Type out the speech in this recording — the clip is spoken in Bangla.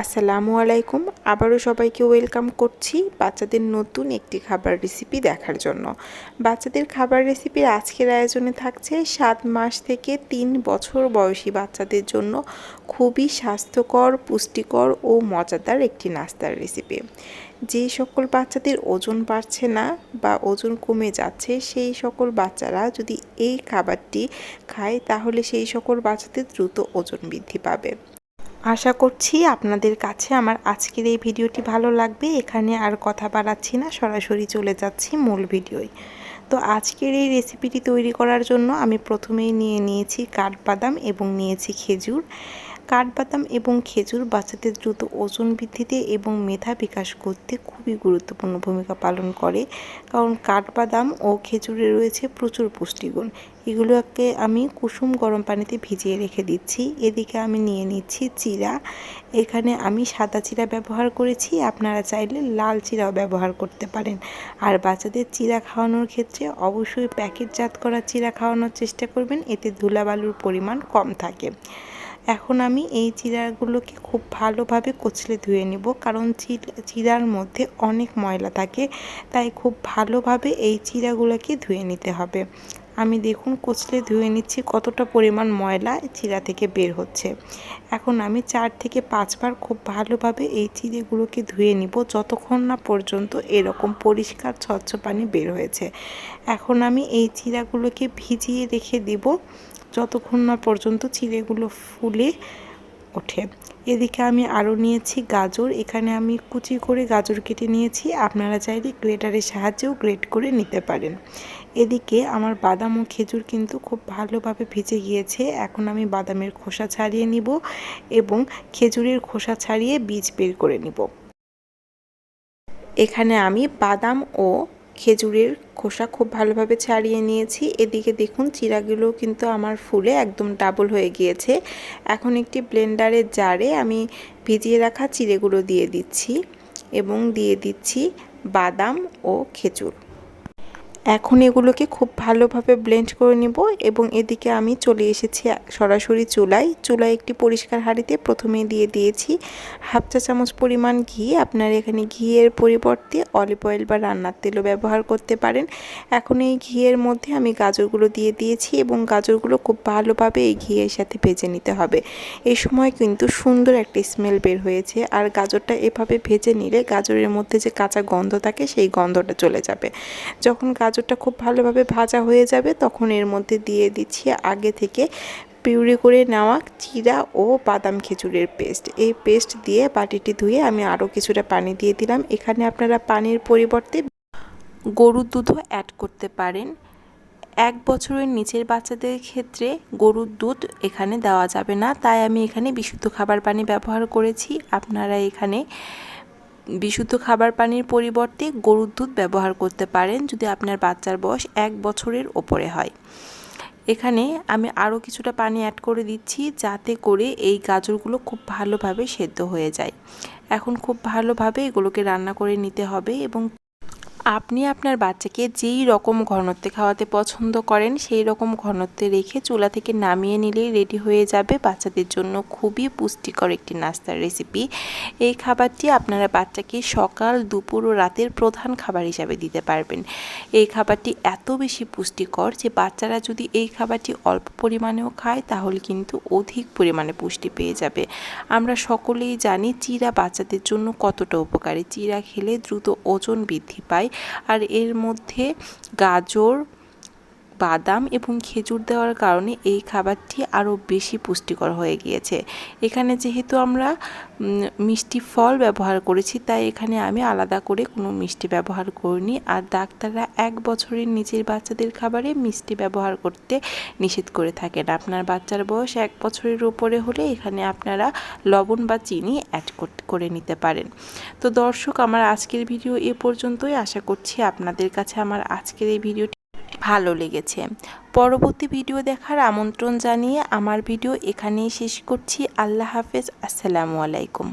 আসসালামু আলাইকুম। আবারও সবাইকে ওয়েলকাম করছি বাচ্চাদের নতুন একটি খাবার রেসিপি দেখার জন্য। বাচ্চাদের খাবার রেসিপির আজকের আয়োজনে থাকছে সাত মাস থেকে তিন বছর বয়সী বাচ্চাদের জন্য খুবই স্বাস্থ্যকর, পুষ্টিকর ও মজাদার একটি নাস্তার রেসিপি যে সকল বাচ্চাদের ওজন বাড়ছে না বা ওজন কমে যাচ্ছে, সেই সকল বাচ্চারা যদি এই খাবারটি খায়, তাহলে সেই সকল বাচ্চাদের দ্রুত ওজন বৃদ্ধি পাবে। আশা করছি আপনাদের কাছে আমার আজকের এই ভিডিওটি ভালো লাগবে। এখানে আর কথা বাড়াচ্ছি না, সরাসরি চলে যাচ্ছি মূল ভিডিওয়। তো আজকের এই রেসিপিটি তৈরি করার জন্য আমি প্রথমেই নিয়ে নিয়েছি কাঠবাদাম এবং নিয়েছি খেজুর। কাঠবাদাম এবং খেজুর বাচ্চাদের দ্রুত ওজন বৃদ্ধিতে এবং মেধা বিকাশ করতে খুবই গুরুত্বপূর্ণ ভূমিকা পালন করে। কারণ কাঠবাদাম ও খেজুরে রয়েছে প্রচুর পুষ্টিগুণ। এগুলোকে আমি কুসুম গরম পানিতে ভিজিয়ে রেখে দিচ্ছি। এদিকে আমি নিয়ে নিচ্ছি চিরা। এখানে আমি সাদা চিরা ব্যবহার করেছি। আপনারা চাইলে লাল চিরাও ব্যবহার করতে পারেন। আর বাচ্চাদের চিরা খাওয়ানোর ক্ষেত্রে অবশ্যই প্যাকেটজাত করা চিরা খাওয়ানোর চেষ্টা করবেন। এতে ধুলাবালুর পরিমাণ কম থাকে। এখন আমি এই চিরাগুলোকে খুব ভালোভাবে কচলে ধুয়ে নেব, কারণ চিরার মধ্যে অনেক ময়লা থাকে, তাই খুব ভালোভাবে এই চিরাগুলোকে ধুয়ে নিতে হবে। আমি দেখুন কচলে ধুয়ে নিচ্ছি কতটা পরিমাণ ময়লা চিরা থেকে বের হচ্ছে। এখন আমি চার থেকে পাঁচবার খুব ভালোভাবে এই চিড়েগুলোকে ধুয়ে নিব, যতক্ষণ না পর্যন্ত এরকম পরিষ্কার স্বচ্ছ পানি বের হয়েছে। এখন আমি এই চিরাগুলোকে ভিজিয়ে রেখে দিব যতক্ষণ না পর্যন্ত চিড়েগুলো ফুলে ওঠে। এদিকে আমি আরও নিয়েছি গাজর। এখানে আমি কুচি করে গাজর কেটে নিয়েছি। আপনারা চাইলে গ্রেটারের সাহায্যেও গ্রেট করে নিতে পারেন। এদিকে আমার বাদাম ও খেজুর কিন্তু খুব ভালোভাবে ভিজে গিয়েছে। এখন আমি বাদামের খোসা ছাড়িয়ে নিব এবং খেজুরের খোসা ছাড়িয়ে বীজ বের করে নিব। এখানে আমি বাদাম ও খেজুরের খোসা খুব ভালোভাবে ছাড়িয়ে নিয়েছি। এদিকে দেখুন চিরাগুলো কিন্তু আমার ফুলে একদম ডাবল হয়ে গিয়েছে। এখন একটি ব্লেন্ডারের জারে আমি ভিজিয়ে রাখা চিড়েগুলো দিয়ে দিচ্ছি এবং দিয়ে দিচ্ছি বাদাম ও খেজুর। এখন এগুলোকে খুব ভালোভাবে ব্লেন্ড করে নেব এবং এদিকে আমি চলে এসেছি সরাসরি চুলায়। চুলায় একটি পরিষ্কার হাঁড়িতে প্রথমে দিয়ে দিয়েছি হাফ চা চামচ পরিমাণ ঘি। আপনার এখানে ঘিয়ের পরিবর্তে অলিভ অয়েল বা রান্নার তেলও ব্যবহার করতে পারেন। এখন এই ঘিয়ের মধ্যে আমি গাজরগুলো দিয়ে দিয়েছি এবং গাজরগুলো খুব ভালোভাবে এই ঘিয়ের সাথে ভেজে নিতে হবে। এই সময় কিন্তু সুন্দর একটা স্মেল বের হয়েছে আর গাজরটা এভাবে ভেজে নিলে গাজরের মধ্যে যে কাঁচা গন্ধ থাকে সেই গন্ধটা চলে যাবে। যখন গাজরটা খুব ভালোভাবে ভাজা হয়ে যাবে, তখন এর মধ্যে দিয়ে দিচ্ছি আগে থেকে পিউরি করে নেওয়া চিরা ও বাদাম খেজুরের পেস্ট। এই পেস্ট দিয়ে বাটিটি ধুয়ে আমি আরও কিছুটা পানি দিয়ে দিলাম। এখানে আপনারা পানির পরিবর্তে গরুর দুধও অ্যাড করতে পারেন। এক বছরের নিচের বাচ্চাদের ক্ষেত্রে গরুর দুধ এখানে দেওয়া যাবে না, তাই আমি এখানে বিশুদ্ধ খাবার পানি ব্যবহার করেছি। আপনারা এখানে বিশুদ্ধ খাবার পানির পরিবর্তে গরুর দুধ ব্যবহার করতে পারেন যদি আপনার বাচ্চার বয়স এক বছরের ওপরে হয়। এখানে আমি আরও কিছুটা পানি অ্যাড করে দিচ্ছি যাতে করে এই গাজরগুলো খুব ভালোভাবে সেদ্ধ হয়ে যায়। এখন খুব ভালোভাবে এগুলোকে রান্না করে নিতে হবে এবং আপনি আপনার বাচ্চাকে যেই রকম ঘনত্বে খাওয়াতে পছন্দ করেন, সেই রকম ঘনত্বে রেখে চুলা থেকে নামিয়ে নিলেই রেডি হয়ে যাবে বাচ্চাদের জন্য খুবই পুষ্টিকর একটি নাস্তার রেসিপি এই খাবারটি আপনারা বাচ্চাকে সকাল, দুপুর ও রাতের প্রধান খাবার হিসাবে দিতে পারবেন। এই খাবারটি এত বেশি পুষ্টিকর যে বাচ্চারা যদি এই খাবারটি অল্প পরিমাণেও খায়, তাহলে কিন্তু অধিক পরিমাণে পুষ্টি পেয়ে যাবে। আমরা সকলেই জানি, চিরা বাচ্চাদের জন্য কতটা উপকারী। চিরা খেলে দ্রুত ওজন বৃদ্ধি পায়। আর এর মধ্যে গাজর বাদাম এবং খেজুর দেওয়ার কারণে এই খাবারটি আরও বেশি পুষ্টিকর হয়ে গিয়েছে। এখানে যেহেতু আমরা মিষ্টি ফল ব্যবহার করেছি, তাই এখানে আমি আলাদা করে কোনো মিষ্টি ব্যবহার করিনি। আর ডাক্তাররা এক বছরের নিচের বাচ্চাদের খাবারে মিষ্টি ব্যবহার করতে নিষেধ করে থাকেন। আপনার বাচ্চার বয়স এক বছরের উপরে হলে এখানে আপনারা লবণ বা চিনি অ্যাড করে নিতে পারেন। তো দর্শক, আমার আজকের ভিডিও এ পর্যন্তই। আশা করছি আপনাদের কাছে আমার আজকের এই ভিডিওটি ভালো লেগেছে। পরবর্তী ভিডিও দেখার আমন্ত্রণ জানিয়ে আমার ভিডিও এখানেই শেষ করছি। আল্লাহ হাফেজ। আসসালামু আলাইকুম।